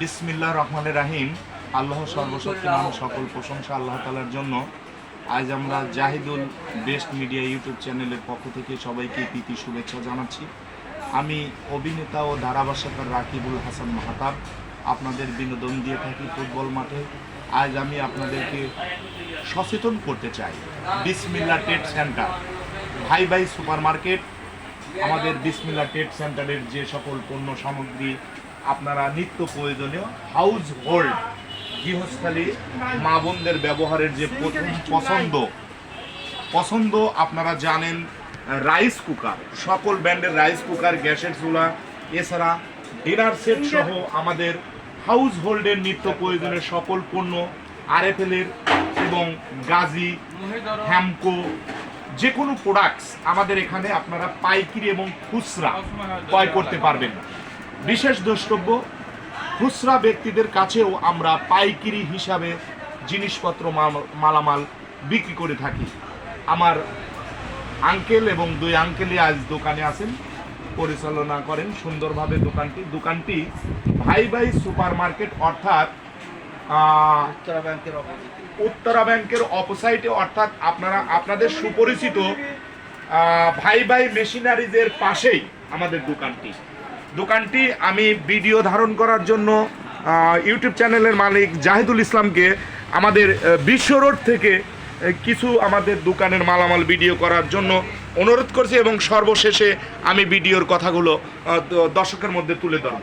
বিসমিল্লাহ রহমানের রাহিম, আল্লাহ সর্বশক্তিমান, সকল প্রশংসা আল্লাহ তালার জন্য। আজ আমরা জাহিদুল বেস্ট মিডিয়া ইউটিউব চ্যানেলের পক্ষ থেকে সবাইকে প্রীতি শুভেচ্ছা জানাচ্ছি। আমি অভিনেতা ও ধারাভাষ্যকার রাকিবুল হাসান মাহাতাব। আপনাদের বিনোদন দিয়ে থাকি ফুটবল মাঠে। আজ আমি আপনাদেরকে সচেতন করতে চাই। বিসমিল্লা টেট সেন্টার, ভাই ভাই সুপার মার্কেট আমাদের বিসমিল্লা টেট সেন্টারের যে সকল পণ্য সামগ্রী আপনারা নিত্য প্রয়োজনীয় হাউস হোল্ড গৃহস্থালী মা বোনদের ব্যবহারের যে পছন্দ পছন্দ আপনারা জানেন রাইস কুকার সকল ব্র্যান্ডের রাইস কুকার গ্যাসের চুলা, এছাড়া ডিনার সেট সহ আমাদের হাউস হোল্ডের নিত্য প্রয়োজনীয় সকল পণ্য আরএফএলের এবং গাজী, হ্যামকো যে কোনো প্রোডাক্টস আমাদের এখানে আপনারা পাইকারি এবং খুচরা ক্রয় করতে পারবেন। বিশেষ দ্রষ্টব্য খুচরা ব্যক্তিদের কাছেও আমরা পাইকারি হিসাবে জিনিসপত্র মালামাল বিক্রি করে থাকি। আমার আঙ্কেল এবং দুই আঙ্কেলই আজ দোকানে আছেন পরিচালনা করেন সুন্দরভাবে দোকানটি। দোকানটি ভাই ভাই সুপার মার্কেট অর্থাৎ উত্তরা ব্যাংকের অপোজিট। উত্তরা ব্যাংকের অপোসাইটে অর্থাৎ আপনারা আপনাদের সুপরিচিত ভাই ভাই মেশিনারিজের পাশেই আমাদের দোকানটি। দোকানটি আমি ভিডিও ধারণ করার জন্য ইউটিউব চ্যানেলের মালিক জাহিদুল ইসলামকে আমাদের বিশ্ব রোড থেকে কিছু আমাদের দোকানের মালামাল ভিডিও করার জন্য অনুরোধ করছি এবং সর্বশেষে আমি ভিডিওর কথাগুলো দর্শকের মধ্যে তুলে ধরব।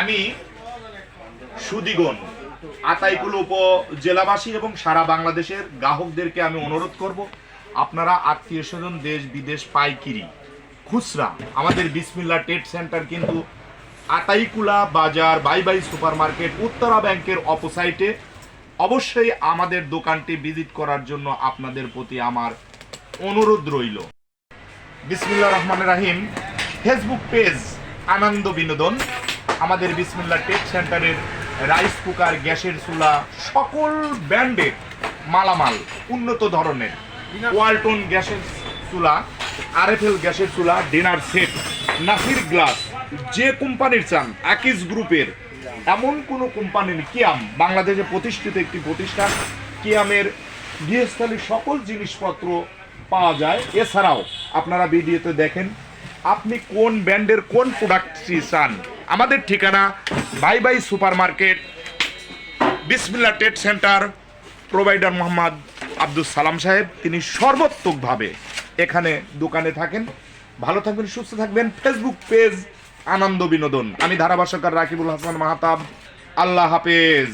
আমি সুদিগণ আতাইকুল উপজেলাবাসী এবং সারা বাংলাদেশের গ্রাহকদেরকে আমি অনুরোধ করব, আপনারা আত্মীয় স্বজন দেশ বিদেশ পাইকিরি, খুচরা, আমাদের বিসমিল্লা টেট সেন্টার কিন্তু আতাইকুলা বাজার bye bye super market Uttara ব্যাংকের অপোসাইটে। অবশ্যই আমাদের দোকানটি ভিজিট করার জন্য আপনাদের প্রতি আমার অনুরোধ রইল। বিসমিল্লা রহমান রাহিম, ফেসবুক পেজ আনন্দ বিনোদন। আমাদের বিসমিল্লা টেক সেন্টারের রাইস কুকার, গ্যাসের চুলা, সকল ব্র্যান্ডের মালামাল উন্নত ধরনের। ওয়ালটন গ্যাসের চুলা, আরএফএল গ্যাসের চুলা, ডিনার সেট, নাসির গ্লাস, যে কোম্পানির চান, আকিজ গ্রুপের। এমন কোনো কোম্পানির কিয়াম বাংলাদেশে প্রতিষ্ঠিত একটি প্রতিষ্ঠান। কিয়ামের গৃহস্থলীর সকল জিনিসপত্র পাওয়া যায়। এছাড়াও আপনারা ভিডিওতে দেখেন, আপনি কোন ব্র্যান্ডের কোন প্রোডাক্টটি চান আমাদের ঠিকানা bye bye super market Bismillah টেট সেন্টার, প্রোভাইডার মোহাম্মদ আব্দুল সালাম সাহেব, তিনি সর্বাত্মকভাবে এখানে দোকানে থাকেন। ভালো থাকবেন, সুস্থ থাকবেন। ফেসবুক পেজ আনন্দ বিনোদন। আমি ধারাভাষ্যকার রাকিবুল হাসান মাহাতাব। আল্লাহ হাফেজ।